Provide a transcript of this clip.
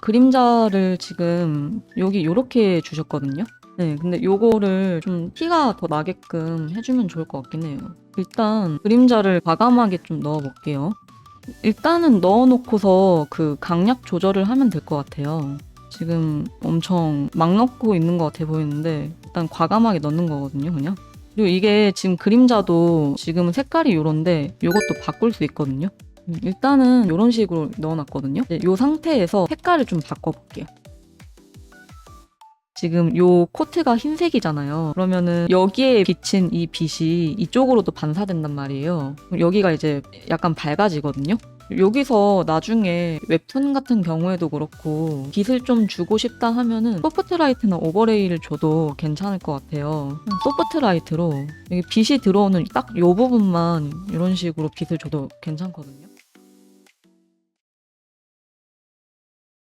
그림자를 지금 여기 요렇게 주셨거든요. 네, 근데 요거를 좀 티가 더 나게끔 해주면 좋을 것 같긴 해요. 일단 그림자를 과감하게 좀 넣어볼게요. 일단은 넣어놓고서 그 강약 조절을 하면 될 것 같아요. 지금 엄청 막 넣고 있는 것 같아 보이는데 일단 과감하게 넣는 거거든요, 그냥. 그리고 이게 지금 그림자도 지금 색깔이 요런데 요것도 바꿀 수 있거든요. 음, 일단은 이런 식으로 넣어놨거든요. 이 상태에서 색깔을 좀 바꿔볼게요. 지금 요 코트가 흰색이잖아요. 그러면은 여기에 비친 이 빛이 이쪽으로도 반사된단 말이에요. 여기가 이제 약간 밝아지거든요. 여기서 나중에 웹툰 같은 경우에도 그렇고 빛을 좀 주고 싶다 하면은 소프트라이트나 오버레이를 줘도 괜찮을 것 같아요. 소프트라이트로 빛이 들어오는 딱 요 부분만 이런 식으로 빛을 줘도 괜찮거든요.